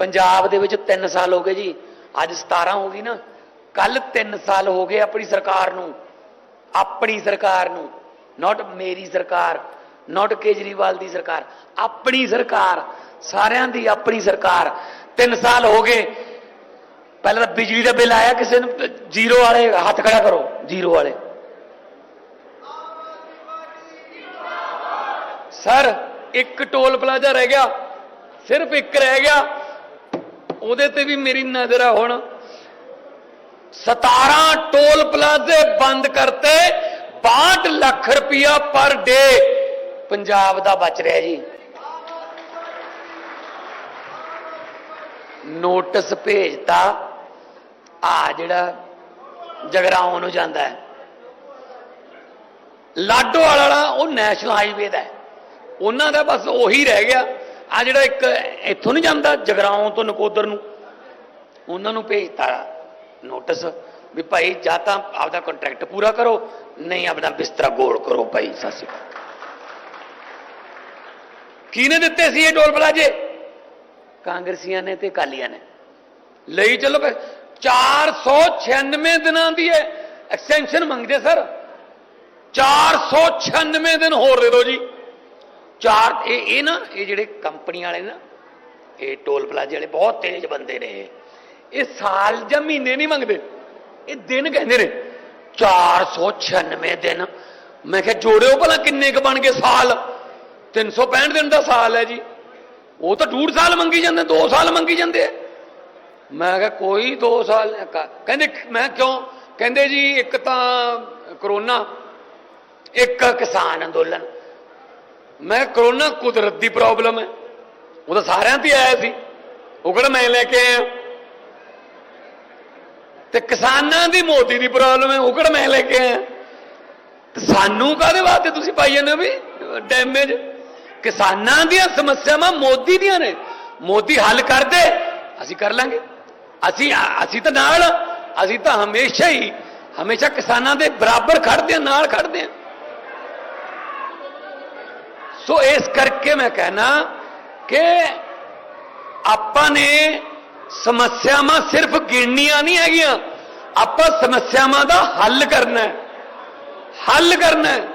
ਪੰਜਾਬ ਦੇ ਵਿੱਚ 3 ਸਾਲ ਹੋ ਗਏ ਜੀ। ਅੱਜ 17 ਹੋ ਗਈ ਨਾ। ਕੱਲ 3 ਸਾਲ ਹੋ ਗਏ ਆਪਣੀ ਸਰਕਾਰ ਨੂੰ। ਆਪਣੀ ਸਰਕਾਰ ਨੂੰ। ਨਾਟ ਮੇਰੀ ਸਰਕਾਰ ਨਾਟ ਕੇਜਰੀਵਾਲ ਦੀ ਸਰਕਾਰ। ਆਪਣੀ ਸਰਕਾਰ, ਸਾਰਿਆਂ ਦੀ ਆਪਣੀ ਸਰਕਾਰ। 3 ਸਾਲ ਹੋ ਗਏ। ਪਹਿਲਾਂ ਤਾਂ ਬਿਜਲੀ ਦਾ ਬਿੱਲ ਆਇਆ ਕਿਸੇ ਨੂੰ, ਜ਼ੀਰੋ ਵਾਲੇ ਹੱਥ ਖੜਾ ਕਰੋ, ਜ਼ੀਰੋ ਵਾਲੇ। ਸਰ, ਇੱਕ ਟੋਲ ਪਲਾਜ਼ਾ ਰਹਿ ਗਿਆ। ਸਿਰਫ ਇੱਕ ਰਹਿ ਗਿਆ। ਉਹਦੇ ਤੇ ਵੀ ਮੇਰੀ ਨਜ਼ਰ ਆ ਹੁਣ। 17 ਟੋਲ ਪਲਾਜ਼ੇ ਬੰਦ ਕਰਤੇ 62 ਲੱਖ ਰੁਪਇਆ ਪਰ ਡੇ। ਪੰਜਾਬ ਦਾ ਬਚ ਰਿਹਾ ਜੀ। ਨੋਟਿਸ ਭੇਜਤਾ, ਆ ਜਿਹੜਾ ਜਗਰਾਉਂ ਨੂੰ ਜਾਂਦਾ ਹੈ। ਲਾਡੋ ਵਾਲਾ, ਉਹ ਨੈਸ਼ਨਲ ਹਾਈਵੇ ਦਾ ਉਹਨਾਂ ਦਾ ਬਸ ਉਹੀ ਰਹਿ ਗਿਆ। ਆ ਜਿਹੜਾ ਇੱਕ ਇੱਥੋਂ ਨਹੀਂ ਜਾਂਦਾ, ਜਗਰਾਉਂ ਤੋਂ ਨਕੋਦਰ ਨੂੰ। ਉਹਨਾਂ ਨੂੰ ਭੇਜਤਾ ਨੋਟਿਸ ਵੀ ਭਾਈ ਜਾਂ ਤਾਂ ਆਪਦਾ ਕੰਟਰੈਕਟ ਪੂਰਾ ਕਰੋ, ਨਹੀਂ ਆਪਦਾ ਬਿਸਤਰਾ ਗੋਲ ਕਰੋ ਭਾਈ, ਸਤਿ ਸ਼੍ਰੀ ਅਕਾਲ। ਕਿਹਨੇ ਦਿੱਤੇ ਸੀ ਇਹ ਟੋਲ ਪਲਾਜੇ? ਕਾਂਗਰਸੀਆਂ ਨੇ ਤੇ ਕਾਲੀਆਂ ਨੇ। ਲਈ ਚੱਲੋ ਫਿਰ 496 ਦਿਨਾਂ ਦੀ ਹੈ ਐਕਸਟੈਂਸ਼ਨ ਮੰਗਦੇ ਸਰ। 496 ਦਿਨ ਹੋਰ ਦੇ ਦਿਓ ਜੀ। ਚਾਰ ਇਹ ਇਹ ਨਾ, ਇਹ ਜਿਹੜੇ ਕੰਪਨੀ ਵਾਲੇ ਨਾ, ਇਹ ਟੋਲ ਪਲਾਜ਼ੇ ਵਾਲੇ ਬਹੁਤ ਤੇਜ਼ ਬੰਦੇ ਨੇ ਇਹ। ਸਾਲ ਜਾਂ ਮਹੀਨੇ ਨਹੀਂ ਮੰਗਦੇ, ਇਹ ਦਿਨ ਕਹਿੰਦੇ ਨੇ 496 ਦਿਨ। ਮੈਂ ਕਿਹਾ, ਜੋੜਿਓ ਭਲਾ ਕਿੰਨੇ ਕ ਬਣ ਗਏ ਸਾਲ? 365 ਦਿਨ ਦਾ ਸਾਲ ਹੈ ਜੀ। ਉਹ ਤਾਂ ਡੂਢ ਸਾਲ ਮੰਗੀ ਜਾਂਦੇ 2 ਸਾਲ ਮੰਗੀ ਜਾਂਦੇ ਆ। ਮੈਂ ਕਿਹਾ, ਕੋਈ 2 ਸਾਲ ਕਹਿੰਦੇ, ਮੈਂ ਕਿਉਂ? ਕਹਿੰਦੇ ਜੀ, ਇੱਕ ਤਾਂ ਕਰੋਨਾ, ਇੱਕ ਕਿਸਾਨ ਅੰਦੋਲਨ। ਮੈਂ ਕਰੋਨਾ ਕੁਦਰਤ ਦੀ ਪ੍ਰੋਬਲਮ ਹੈ। ਉਹ ਤਾਂ ਸਾਰਿਆਂ ਤੇ ਆਇਆ ਸੀ। ਉਹ ਕਿਹੜਾ ਮੈਂ ਲੈ ਕੇ ਆਇਆ? ਤੇ ਕਿਸਾਨਾਂ ਦੀ ਮੋਦੀ ਦੀ ਪ੍ਰੋਬਲਮ ਹੈ, ਉਹ ਕਿਹੜਾ ਮੈਂ ਲੈ ਕੇ ਆਇਆ? ਸਾਨੂੰ ਕਾਹਦੇ ਵਾਸਤੇ ਤੁਸੀਂ ਪਾਈ ਜਾਂਦੇ ਹੋ ਵੀ ਡੈਮੇਜ ਕਿਸਾਨਾਂ ਦੀਆਂ ਸਮੱਸਿਆਵਾਂ ਮੋਦੀ ਦੀਆਂ ਨੇ। ਮੋਦੀ ਹੱਲ ਕਰਦੇ, ਅਸੀਂ ਕਰ ਲਾਂਗੇ। ਅਸੀਂ ਅਸੀਂ ਤਾਂ ਨਾਲ ਅਸੀਂ ਤਾਂ ਹਮੇਸ਼ਾ ਹੀ, ਹਮੇਸ਼ਾ ਕਿਸਾਨਾਂ ਦੇ ਬਰਾਬਰ ਖੜਦੇ ਹਾਂ ਨਾਲ ਖੜਦੇ ਹਾਂ ਸੋ ਇਸ ਕਰਕੇ ਮੈਂ ਕਹਿਣਾ ਕਿ ਆਪਾਂ ਨੇ ਸਮੱਸਿਆਵਾਂ ਸਿਰਫ ਗਿਣਨੀਆਂ ਨਹੀਂ ਹੈਗੀਆਂ ਆਪਾਂ ਸਮੱਸਿਆਵਾਂ ਦਾ ਹੱਲ ਕਰਨਾ ਹੈ ਹੱਲ ਕਰਨਾ ਹੈ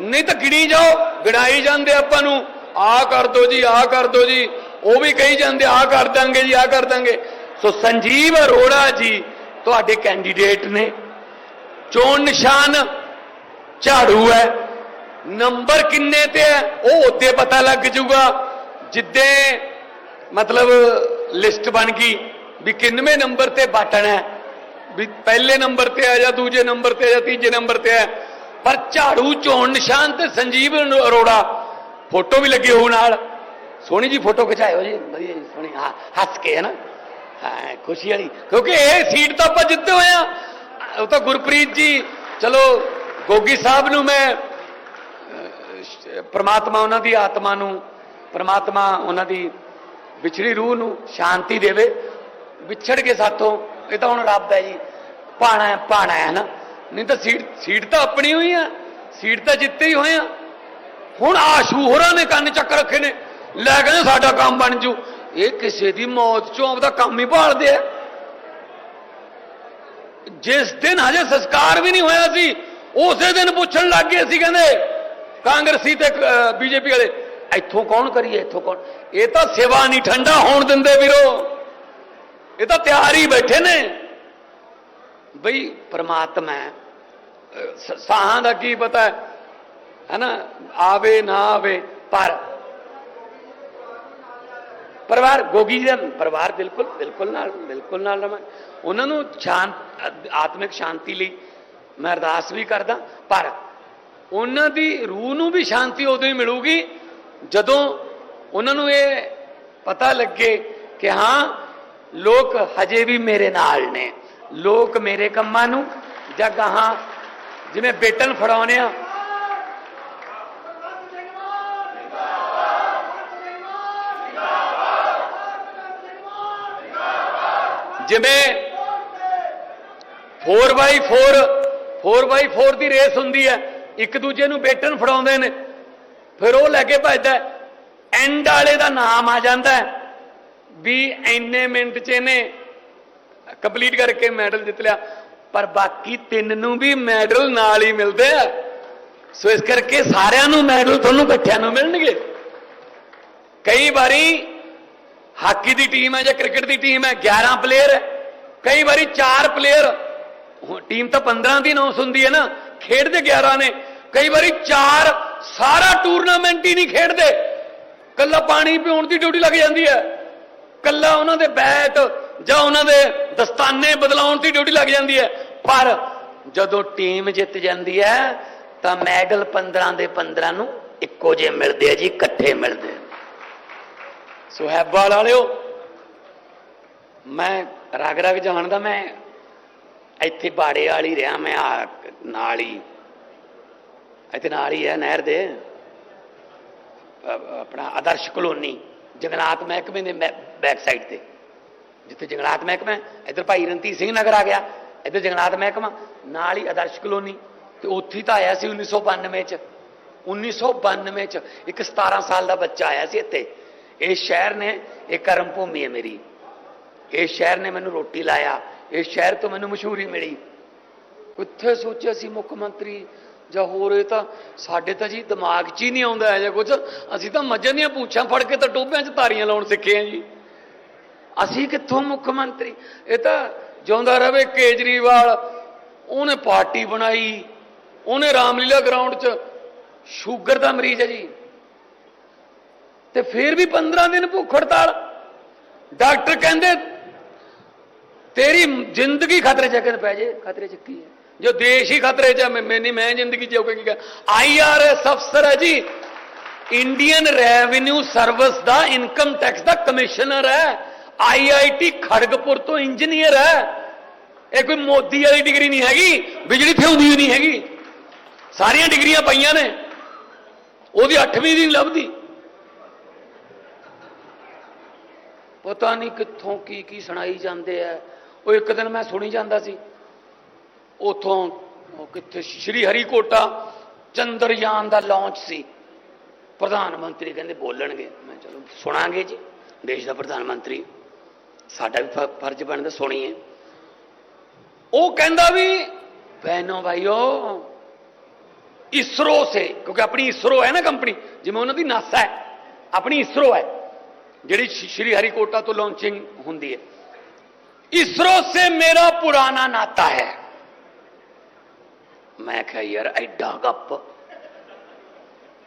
ਨਹੀਂ ਤਾਂ ਗਿਣੀ ਜਾਓ ਗਿਣਾਈ ਜਾਂਦੇ ਆਪਾਂ ਨੂੰ ਆ ਕਰ ਦੋ ਜੀ ਆ ਕਰ ਦੋ ਜੀ ਉਹ ਵੀ ਕਹੀ ਜਾਂਦੇ ਆ ਕਰ ਦਾਂਗੇ ਜੀ ਆ ਕਰ ਦਾਂਗੇ ਸੋ ਸੰਜੀਵ ਅਰੋੜਾ ਜੀ ਤੁਹਾਡੇ ਕੈਂਡੀਡੇਟ ਨੇ ਚੋਣ ਨਿਸ਼ਾਨ ਝਾੜੂ ਹੈ ਨੰਬਰ ਕਿੰਨੇ ਤੇ ਹੈ? ਉਹ ਉੱਤੇ ਪਤਾ ਲੱਗ ਜਾਊਗਾ। ਜਿੱਦੇ ਮਤਲਬ ਲਿਸਟ ਬਣ ਗਈ ਵੀ ਕਿੰਨਵੇਂ ਨੰਬਰ ਤੇ ਬਟਨ ਹੈ। ਵੀ ਪਹਿਲੇ ਨੰਬਰ ਤੇ ਆ ਜਾਂ ਦੂਜੇ ਨੰਬਰ ਤੇ ਆ ਜਾਂ ਤੀਜੇ ਨੰਬਰ ਤੇ ਹੈ। ਪਰ ਝਾੜੂ, ਚੋਣ ਨਿਸ਼ਾਨ ਤੇ ਸੰਜੀਵ ਅਰੋੜਾ ਫੋਟੋ ਵੀ ਲੱਗੀ ਹੋਊ ਨਾਲ। ਸੋਹਣੀ ਜੀ ਫੋਟੋ ਖਿਚਾਇਓ ਜੀ। ਵਧੀਆ ਜੀ, ਸੋਹਣੀ। ਹਾਂ, ਹੱਸ ਕੇ ਹੈ ਨਾ ਹਾਂ, ਖੁਸ਼ੀ ਵਾਲੀ। ਕਿਉਂਕਿ ਇਹ ਸੀਟ ਤਾਂ ਆਪਾਂ ਜਿੱਤੇ ਹੋਏ ਆ। ਉਹ ਤਾਂ ਗੁਰਪ੍ਰੀਤ ਜੀ, ਚਲੋ, ਗੋਗੀ ਸਾਹਿਬ ਨੂੰ ਮੈਂ ਪ੍ਰਮਾਤਮਾ ਉਹਨਾਂ ਦੀ ਆਤਮਾ ਨੂੰ, ਪ੍ਰਮਾਤਮਾ ਉਹਨਾਂ ਦੀ ਵਿਛੜੀ ਰੂਹ ਨੂੰ ਸ਼ਾਂਤੀ ਦੇਵੇ, ਵਿਛੜ ਕੇ ਸਾਥੋਂ, ਇਹ ਤਾਂ ਹੁਣ ਰੱਬ ਹੈ ਜੀ ਪਾਣਾ ਹੈ ਪਾਣਾ ਹੈ ਨਾ। ਨਹੀਂ ਤਾਂ ਸੀਟ ਸੀਟ ਤਾਂ ਆਪਣੀ ਹੋਈ ਆ, ਸੀਟ ਤਾਂ ਜਿੱਤੇ ਹੀ ਹੋਏ ਆ। ਹੁਣ ਆਸ਼ੂ ਹੋਰਾਂ ਨੇ ਕੰਨ ਚੱਕ ਰੱਖੇ ਨੇ, ਲੈ ਕਹਿੰਦੇ ਸਾਡਾ ਕੰਮ ਬਣ ਜੂ। ਇਹ ਕਿਸੇ ਦੀ ਮੌਤ ਚੋਂ ਆਪਦਾ ਕੰਮ ਹੀ ਭਾਲਦੇ ਆ। ਜਿਸ ਦਿਨ ਹਜੇ ਸੰਸਕਾਰ ਵੀ ਨਹੀਂ ਹੋਇਆ ਸੀ, ਉਸੇ ਦਿਨ ਪੁੱਛਣ ਲੱਗ ਗਏ ਸੀ, ਕਹਿੰਦੇ ਕਾਂਗਰਸੀ ਤੇ ਬੀਜੇਪੀ ਵਾਲੇ, ਇੱਥੋਂ ਕੌਣ ਕਰੀਏ, ਇੱਥੋਂ ਕੌਣ? ਇਹ ਤਾਂ ਸੇਵਾ ਨਹੀਂ, ਠੰਡਾ ਹੋਣ ਦਿੰਦੇ ਵੀਰੋ। ਇਹ ਤਾਂ ਤਿਆਰ ਹੀ ਬੈਠੇ ਨੇ। ਬਈ, ਪ੍ਰਮਾਤਮਾ ਸਾਹਾਂ ਦਾ ਕੀ ਪਤਾ ਹੈ? ਹੈਨਾ? ਆਵੇ, ਨਾ ਆਵੇ, ਪਰ ਪਰਿਵਾਰ ਗੋਗੀ ਜੀ ਦਾ ਪਰਿਵਾਰ ਬਿਲਕੁਲ ਬਿਲਕੁਲ ਨਾਲ ਬਿਲਕੁਲ ਨਾਲ ਰਵਾਂ। ਉਹਨਾਂ ਨੂੰ ਸ਼ਾਂਤ ਆਤਮਿਕ ਸ਼ਾਂਤੀ ਲਈ ਮੈਂ ਅਰਦਾਸ ਵੀ ਕਰਦਾ, ਪਰ ਉਹਨਾਂ ਦੀ ਰੂਹ ਨੂੰ ਵੀ ਸ਼ਾਂਤੀ ਉਦੋਂ ਹੀ ਮਿਲੂਗੀ ਜਦੋਂ ਉਹਨਾਂ ਨੂੰ ਇਹ ਪਤਾ ਲੱਗੇ ਕਿ ਹਾਂ, ਲੋਕ ਹਜੇ ਵੀ ਮੇਰੇ ਨਾਲ ਨੇ। ਲੋਕ ਮੇਰੇ ਕੰਮਾਂ ਨੂੰ ਜਾਂ ਗਾਹਾਂ ਜਿਵੇਂ ਬੇਟਨ ਫੜਾਉਨੇ ਆ। ਜਿਵੇਂ 4x4 4x4 ਦੀ ਰੇਸ ਹੁੰਦੀ ਹੈ। ਇੱਕ ਦੂਜੇ ਨੂੰ ਬੇਟਨ ਫੜਾਉਂਦੇ ਨੇ। ਫਿਰ ਉਹ ਲੈ ਕੇ ਭੱਜਦਾ ਐਂਡ ਵਾਲੇ ਦਾ ਨਾਮ ਆ ਜਾਂਦਾ ਵੀ ਐਨੇ ਮਿੰਟ ਚ ਇਹਨੇ ਕੰਪਲੀਟ ਕਰਕੇ ਮੈਡਲ ਜਿੱਤ ਲਿਆ। ਪਰ ਬਾਕੀ ਤਿੰਨ ਨੂੰ ਵੀ ਮੈਡਲ ਨਾਲ ਹੀ ਮਿਲਦੇ ਆ। ਸੋ ਇਸ ਕਰਕੇ ਸਾਰਿਆਂ ਨੂੰ ਮੈਡਲ ਤੁਹਾਨੂੰ ਇਕੱਠਿਆਂ ਨੂੰ ਮਿਲਣਗੇ। ਕਈ ਵਾਰੀ ਹਾਕੀ ਦੀ ਟੀਮ ਹੈ ਜਾਂ ਕ੍ਰਿਕਟ ਦੀ ਟੀਮ ਹੈ 11 ਪਲੇਅਰ ਕਈ ਵਾਰੀ 4 ਪਲੇਅਰ ਟੀਮ ਤਾਂ 15 ਦੀ ਅਨਾਉਂਸ ਹੁੰਦੀ ਹੈ ਨਾ। ਖੇਡਦੇ 11 ਨੇ। ਕਈ ਵਾਰੀ ਚਾਰ ਸਾਰਾ ਟੂਰਨਾਮੈਂਟ ਹੀ ਨਹੀਂ ਖੇਡਦੇ। ਕੱਲਾ ਪਾਣੀ ਪਿਉਣ ਦੀ ਡਿਊਟੀ ਲੱਗ ਜਾਂਦੀ ਹੈ। ਕੱਲਾ ਉਹਨਾਂ ਦੇ ਬੈਟ ਜਾਂ ਉਹਨਾਂ ਦੇ ਦਸਤਾਨੇ ਬਦਲਾਉਣ ਦੀ ਡਿਊਟੀ ਲੱਗ ਜਾਂਦੀ ਹੈ। ਪਰ ਜਦੋਂ ਟੀਮ ਜਿੱਤ ਜਾਂਦੀ ਹੈ, ਤਾਂ ਮੈਡਲ 15 ਦੇ 15 ਨੂੰ ਇੱਕੋ ਜਿਹੇ ਮਿਲਦੇ ਆ ਜੀ, ਇਕੱਠੇ ਮਿਲਦੇ ਆ। ਵਾਲਿਓ, ਮੈਂ ਰਗ ਰਗ ਜਾਣਦਾ, ਮੈਂ ਇੱਥੇ ਬਾੜੇ ਵਾਲੀ ਰਿਹਾ, ਮੈਂ ਆ ਨਾਲ ਹੀ। ਇੱਥੇ ਨਾਲ ਹੀ ਹੈ ਨਹਿਰ ਦੇ। ਆਪਣਾ ਆਦਰਸ਼ ਕਲੋਨੀ ਜਗਨਾਥ ਮਹਿਕਮੇ ਦੇ ਬੈਕ ਸਾਈਡ ਤੇ। ਜਿੱਥੇ ਜਗਨਾਥ ਮਹਿਕਮਾ ਇੱਧਰ ਭਾਈ ਰਣਧੀਰ ਸਿੰਘ ਨਗਰ ਆ ਗਿਆ, ਇੱਧਰ ਜਗਨਾਥ ਮਹਿਕਮਾ, ਨਾਲ ਹੀ ਆਦਰਸ਼ ਕਲੋਨੀ। ਤੇ ਉੱਥੇ ਤਾਂ ਆਇਆ ਸੀ 1992 ਚ। 1992 ਚ ਇੱਕ 17 ਸਾਲ ਦਾ ਬੱਚਾ ਆਇਆ ਸੀ ਇੱਥੇ। ਇਹ ਸ਼ਹਿਰ ਨੇ, ਇਹ ਕਰਮ ਭੂਮੀ ਹੈ ਮੇਰੀ। ਇਹ ਸ਼ਹਿਰ ਨੇ ਮੈਨੂੰ ਰੋਟੀ ਲਾਇਆ। ਇਹ ਸ਼ਹਿਰ ਤੋਂ ਮੈਨੂੰ ਮਸ਼ਹੂਰੀ ਮਿਲੀ। ਕਿੱਥੇ ਸੋਚਿਆ ਸੀ ਮੁੱਖ ਮੰਤਰੀ ਜਾਂ ਹੋਰ ਇਹ ਤਾਂ ਸਾਡੇ ਤਾਂ ਜੀ ਦਿਮਾਗ 'ਚ ਹੀ ਨਹੀਂ ਆਉਂਦਾ ਇਹ ਜਿਹਾ ਕੁਝ ਅਸੀਂ ਤਾਂ ਮੱਝਾਂ ਦੀਆਂ ਪੂਛਾਂ ਫੜ ਕੇ ਤਾਂ ਟੋਭਿਆਂ 'ਚ ਤਾਰੀਆਂ ਲਾਉਣ ਸਿੱਖੇ ਆ ਜੀ। ਅਸੀਂ ਕਿੱਥੋਂ ਮੁੱਖ ਮੰਤਰੀ? ਇਹ ਤਾਂ ਜਿਉਂਦਾ ਰਵੇ ਕੇਜਰੀਵਾਲ, ਉਹਨੇ ਪਾਰਟੀ ਬਣਾਈ, ਉਹਨੇ ਰਾਮਲੀਲਾ ਗਰਾਊਂਡ 'ਚ ਸ਼ੂਗਰ ਦਾ ਮਰੀਜ਼ ਹੈ ਜੀ। ਤੇ ਫਿਰ ਵੀ 15 ਦਿਨ ਭੁੱਖ ਹੜਤਾਲ। ਡਾਕਟਰ ਕਹਿੰਦੇ, ਤੇਰੀ ਜ਼ਿੰਦਗੀ ਖਤਰੇ 'ਚ ਹੈ। ਪੈ ਜੇ, ਖਤਰੇ 'ਚ ਕੀ ਹੈ? ਜੋ ਦੇਸ਼ ਹੀ ਖਤਰੇ 'ਚ ਹੈ ਮੈਂ ਮੈਂ ਨਹੀਂ ਮੈਂ ਜ਼ਿੰਦਗੀ ਜਿਉਂ ਕੀ ਆਈਆਰਐਸ ਅਫਸਰ ਹੈ ਜੀ। ਇੰਡੀਅਨ ਰੈਵਨਿਊ ਸਰਵਿਸ ਦਾ ਇਨਕਮ ਟੈਕਸ ਦਾ ਕਮਿਸ਼ਨਰ ਹੈ। ਆਈਆਈਟੀ ਖੜਗਪੁਰ ਤੋਂ ਇੰਜੀਨੀਅਰ ਹੈ। ਇਹ ਕੋਈ ਮੋਦੀ ਵਾਲੀ ਡਿਗਰੀ ਨਹੀਂ ਹੈਗੀ, ਬਿਜਲੀ ਥਿਉਂਦੀ ਨਹੀਂ ਹੈਗੀ। ਸਾਰੀਆਂ ਡਿਗਰੀਆਂ ਪਈਆਂ ਨੇ। ਉਹਦੀ 8ਵੀਂ ਦੀ ਨਹੀਂ ਲੱਭਦੀ। ਪਤਾ ਨਹੀਂ ਕਿੱਥੋਂ ਕੀ ਕੀ ਸੁਣਾਈ ਜਾਂਦੇ ਆ। ਉਹ ਇੱਕ ਦਿਨ ਮੈਂ ਸੁਣੀ ਜਾਂਦਾ ਸੀ। ਉਥੋਂ ਕਿੱਥੇ ਸ਼੍ਰੀ ਹਰੀਕੋਟਾ, ਚੰਦਰਯਾਨ ਦਾ ਲਾਂਚ ਸੀ। ਪ੍ਰਧਾਨ ਮੰਤਰੀ ਕਹਿੰਦੇ ਬੋਲਣਗੇ। ਮੈਂ ਚਲੋ ਸੁਣਾਂਗੇ ਜੀ। ਦੇਸ਼ ਦਾ ਪ੍ਰਧਾਨ ਮੰਤਰੀ, ਸਾਡਾ ਵੀ ਫ- ਫਰਜ਼ ਬਣਦਾ, ਸੁਣੀਏ। ਉਹ ਕਹਿੰਦਾ ਵੀ ਬਹਿਨੋ ਭਾਈਓ, ਇਸਰੋ ਸੇ, ਕਿਉਂਕਿ ਆਪਣੀ ਇਸਰੋ ਹੈ ਨਾ ਕੰਪਨੀ ਜਿਵੇਂ ਉਹਨਾਂ ਦੀ ਨਾਸਾ ਹੈ। ਆਪਣੀ ਇਸਰੋ ਹੈ, ਜਿਹੜੀ ਸ਼੍ਰੀ- ਸ਼੍ਰੀ ਹਰੀਕੋਟਾ ਤੋਂ ਲਾਂਚਿੰਗ ਹੁੰਦੀ ਹੈ। ਇਸਰੋ ਸੇ ਮੇਰਾ ਪੁਰਾਣਾ ਨਾਤਾ ਹੈ। ਮੈਂ ਕਿਹਾ ਯਾਰ ਐਡਾ ਗੱਪ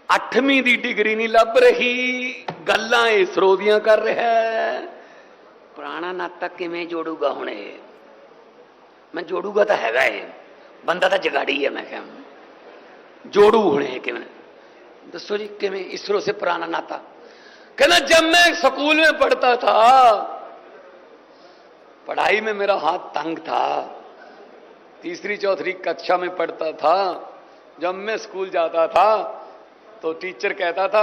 ਅੱਠਵੀਂ ਦੀ ਡਿਗਰੀ ਨਹੀਂ ਲੱਭ ਰਹੀ ਗੱਲਾਂ ਇਸਰੋ ਦੀਆਂ ਕਰ ਰਿਹਾ ਹੈ ਪੁਰਾਣਾ ਨਾਤਾ ਕਿਵੇਂ ਜੋੜੂਗਾ ਹੁਣ ਇਹ ਮੈਂ ਜੋੜੂਗਾ ਤਾਂ ਹੈਗਾ ਇਹ ਬੰਦਾ ਤਾਂ ਜਗਾੜੀ ਹੈ ਮੈਂ ਕਿਹਾ जोड़ू होने हैं किमें दसो जी किमें इसरो से पुराना नाता कहना जब मैं स्कूल में पढ़ता था पढ़ाई में मेरा हाथ तंग था तीसरी चौथी कक्षा में पढ़ता था जब मैं स्कूल जाता था तो टीचर कहता था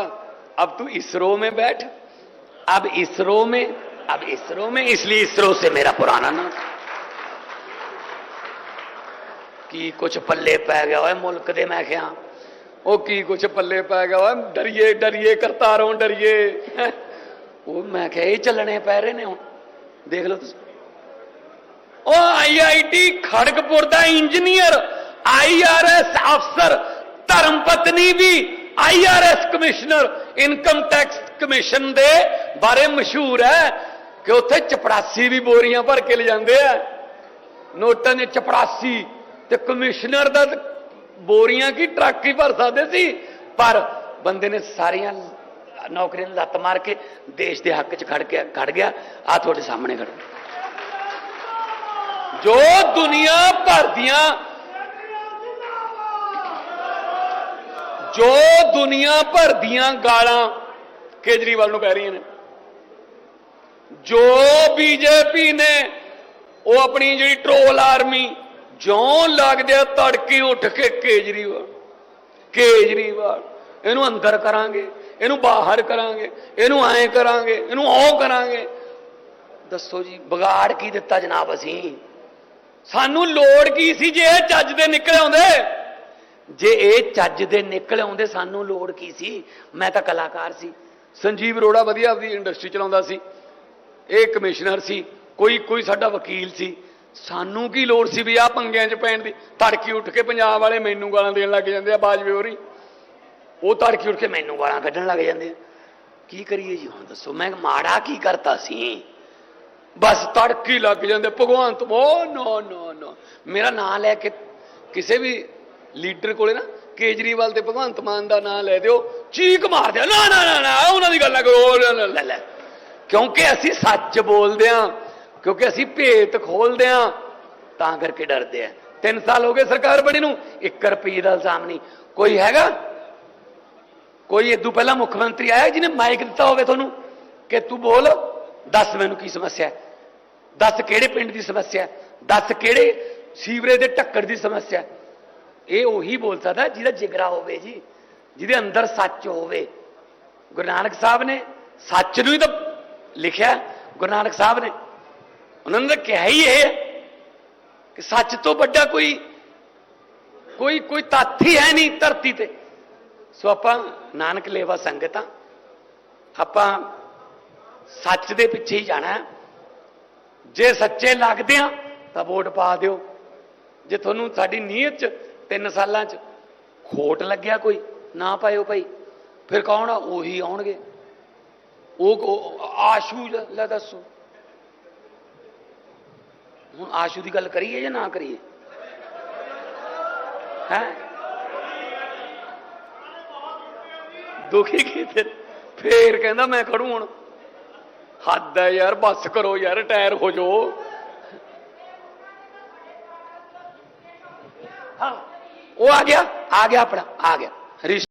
अब तू इसरो में बैठ अब इसरो में अब इसरो में इसलिए इसरो से मेरा पुराना नाम ਕੀ ਕੁਛ ਪੱਲੇ ਪੈ ਗਿਆ ਓਏ ਮੁਲਕ ਦੇ ਮੈਂ ਕਿਹਾ ਉਹ ਕੀ ਕੁਛ ਪੱਲੇ ਪੈ ਗਿਆ ਓਏ ਡਰੀਏ ਡਰੀਏ ਕਰਤਾਰੋਂ ਡਰੀਏ ਉਹ ਮੈਂ ਕਿਹਾ ਇਹ ਚੱਲਣੇ ਪੈ ਰਹੇ ਨੇ ਹੁਣ ਦੇਖ ਲਓ ਤੁਸੀਂ ਉਹ ਆਈਆਈਟੀ ਖੜਗਪੁਰ ਦਾ ਇੰਜੀਨੀਅਰ ਆਈਆਰਐਸ ਅਫਸਰ, ਧਰਮ ਪਤਨੀ ਵੀ IRS commissioner, income tax commission ਦੇ ਬਾਰੇ ਮਸ਼ਹੂਰ ਹੈ ਕਿ ਉੱਥੇ ਚਪੜਾਸੀ ਵੀ ਬੋਰੀਆਂ ਭਰ ਕੇ ਲੈ ਜਾਂਦੇ ਆ। ਨੋਟਾਂ ਦੇ ਚਪੜਾਸੀ ਤੇ ਕਮਿਸ਼ਨਰ ਦਾ ਬੋਰੀਆਂ ਕੀ ਟਰੱਕ ਹੀ ਭਰ ਸਕਦੇ ਸੀ, ਪਰ ਬੰਦੇ ਨੇ ਸਾਰੀਆਂ ਨੌਕਰੀਆਂ ਨੂੰ ਲੱਤ ਮਾਰ ਕੇ ਦੇਸ਼ ਦੇ ਹੱਕ 'ਚ ਖੜ ਕੇ ਖੜ ਗਿਆ। ਆ ਤੁਹਾਡੇ ਸਾਹਮਣੇ ਖੜਾ। ਜੋ ਦੁਨੀਆ ਭਰ ਦੀਆਂ ਜੋ ਦੁਨੀਆ ਭਰ ਦੀਆਂ ਗਾਲਾਂ ਕੇਜਰੀਵਾਲ ਨੂੰ ਪੈ ਰਹੀਆਂ ਨੇ। ਜੋ ਬੀਜੇਪੀ ਨੇ ਉਹ ਆਪਣੀ ਜਿਹੜੀ ਟਰੋਲ ਆਰਮੀ ਜਿਉਂ ਲੱਗਦੇ ਆ ਤੜਕੇ ਉੱਠ ਕੇ ਕੇਜਰੀਵਾਲ ਕੇਜਰੀਵਾਲ, ਇਹਨੂੰ ਅੰਦਰ ਕਰਾਂਗੇ, ਇਹਨੂੰ ਬਾਹਰ ਕਰਾਂਗੇ, ਇਹਨੂੰ ਐਂ ਕਰਾਂਗੇ, ਇਹਨੂੰ ਉਹ ਕਰਾਂਗੇ। ਦੱਸੋ ਜੀ, ਵਿਗਾੜ ਕੀ ਦਿੱਤਾ ਜਨਾਬ ਅਸੀਂ? ਸਾਨੂੰ ਲੋੜ ਕੀ ਸੀ ਜੇ ਇਹ ਚੱਜ ਦੇ ਨਿਕਲ ਆਉਂਦੇ? ਜੇ ਇਹ ਚੱਜ ਦੇ ਨਿਕਲ ਆਉਂਦੇ, ਸਾਨੂੰ ਲੋੜ ਕੀ ਸੀ? ਮੈਂ ਤਾਂ ਕਲਾਕਾਰ ਸੀ। ਸੰਜੀਵ ਅਰੋੜਾ ਵਧੀਆ ਆਪਦੀ ਇੰਡਸਟਰੀ ਚਲਾਉਂਦਾ ਸੀ। ਇਹ ਕਮਿਸ਼ਨਰ ਸੀ। ਕੋਈ ਕੋਈ ਸਾਡਾ ਵਕੀਲ ਸੀ। ਸਾਨੂੰ ਕੀ ਲੋੜ ਸੀ ਵੀ ਆ ਪੰਗਿਆਂ 'ਚ ਪੈਣ ਦੀ? ਤੜਕੀ ਉੱਠ ਕੇ ਪੰਜਾਬ ਵਾਲੇ ਮੈਨੂੰ ਗਾਲਾਂ ਦੇਣ ਲੱਗ ਜਾਂਦੇ ਆ ਬਾਜਵੇ ਹੋਰੀ ਉਹ ਤੜਕੀ ਉੱਠ ਕੇ ਮੈਨੂੰ ਗਾਲਾਂ ਕੱਢਣ ਲੱਗ ਜਾਂਦੇ ਆ। ਕੀ ਕਰੀਏ ਜੀ? ਹੁਣ ਦੱਸੋ। ਮੈਂ ਮਾੜਾ ਕੀ ਕਰਤਾ ਸੀ? ਬਸ ਤੜਕੀ ਲੱਗ ਜਾਂਦੇ ਭਗਵੰਤ ਮੋ ਨੋ ਨੋ ਨੋ। ਮੇਰਾ ਨਾਂ ਲੈ ਕੇ ਕਿਸੇ ਵੀ ਲੀਡਰ ਕੋਲੇ ਨਾ ਕੇਜਰੀਵਾਲ ਤੇ ਭਗਵੰਤ ਮਾਨ ਦਾ ਨਾਂ ਲੈ ਦਿਓ, ਚੀਕ ਮਾਰ ਨਾ ਨਾ ਨਾ ਨਾ, ਉਹਨਾਂ ਦੀ ਗੱਲ ਨਾ ਕਰੋ ਲੈ ਲੈ। ਕਿਉਂਕਿ ਅਸੀਂ ਸੱਚ ਬੋਲਦੇ ਆ, ਕਿਉਂਕਿ ਅਸੀਂ ਭੇਤ ਖੋਲਦੇ ਆ, ਤਾਂ ਕਰਕੇ ਡਰਦੇ ਆ। 3 ਸਾਲ ਹੋ ਗਏ ਸਰਕਾਰ ਬਣੀ ਨੂੰ 1 ਰੁਪਏ ਦਾ ਇਲਜ਼ਾਮ ਨਹੀਂ। ਕੋਈ ਹੈਗਾ? ਕੋਈ ਇਦੋਂ ਪਹਿਲਾਂ ਮੁੱਖ ਮੰਤਰੀ ਆਇਆ ਜਿਹਨੇ ਮਾਈਕ ਦਿੱਤਾ ਹੋਵੇ ਤੁਹਾਨੂੰ ਕਿ ਤੂੰ ਬੋਲ? ਦੱਸ ਮੈਨੂੰ ਕੀ ਸਮੱਸਿਆ ਹੈ? ਦੱਸ ਕਿਹੜੇ ਪਿੰਡ ਦੀ ਸਮੱਸਿਆ ਹੈ? ਦੱਸ ਕਿਹੜੇ ਸੀਵਰੇਜ ਦੇ ਟੱਕਰ ਦੀ ਸਮੱਸਿਆ ਹੈ? ਇਹ ਉਹੀ ਬੋਲ ਸਕਦਾ ਜਿਹਦਾ ਜਿਗਰਾ ਹੋਵੇ ਜੀ, ਜਿਹਦੇ ਅੰਦਰ ਸੱਚ ਹੋਵੇ। ਗੁਰੂ ਨਾਨਕ ਸਾਹਿਬ ਨੇ ਸੱਚ ਨੂੰ ਹੀ ਤਾਂ ਲਿਖਿਆ ਗੁਰੂ ਨਾਨਕ ਸਾਹਿਬ ਨੇ ਉਹਨਾਂ ਨੇ ਤਾਂ ਕਿਹਾ ਹੀ ਇਹ ਹੈ ਕਿ ਸੱਚ ਤੋਂ ਵੱਡਾ ਕੋਈ ਕੋਈ ਕੋਈ ਤੱਥ ਹੀ ਹੈ ਨਹੀਂ ਧਰਤੀ ਤੇ। ਸੋ ਆਪਾਂ ਨਾਨਕ ਲੇਵਾ ਸੰਗਤ ਆ ਆਪਾਂ ਸੱਚ ਦੇ ਪਿੱਛੇ ਹੀ ਜਾਣਾ ਜੇ ਸੱਚੇ ਲੱਗਦੇ ਆ, ਤਾਂ ਵੋਟ ਪਾ ਦਿਓ। ਜੇ ਤੁਹਾਨੂੰ ਸਾਡੀ ਨੀਅਤ ਚ ਤਿੰਨ ਸਾਲਾਂ ਚ ਖੋਟ ਲੱਗਿਆ ਕੋਈ, ਨਾ ਪਾਇਓ ਭਾਈ, ਫਿਰ ਕੌਣ ਆ? ਉਹੀ ਆਉਣਗੇ। ਉਹ ਆਸ਼ੂ ਲੈ ਦੱਸੋ। ਹੁਣ ਆਸ਼ੂ ਦੀ ਗੱਲ ਕਰੀਏ ਜਾਂ ਨਾ ਕਰੀਏ? ਹੈ? ਦੁਖੀ ਕੀਤੇ ਫੇਰ ਕਹਿੰਦਾ ਮੈਂ ਖੜੂ ਹੁਣ। ਹੱਦ ਹੈ ਯਾਰ, ਬੱਸ ਕਰੋ ਯਾਰ ਰਿਟਾਇਰ ਹੋ ਜਾਓ। ਹਾਂ, ਉਹ ਆ ਗਿਆ ਆ ਗਿਆ ਆਪਣਾ, ਆ ਗਿਆ। ਰਿਸ਼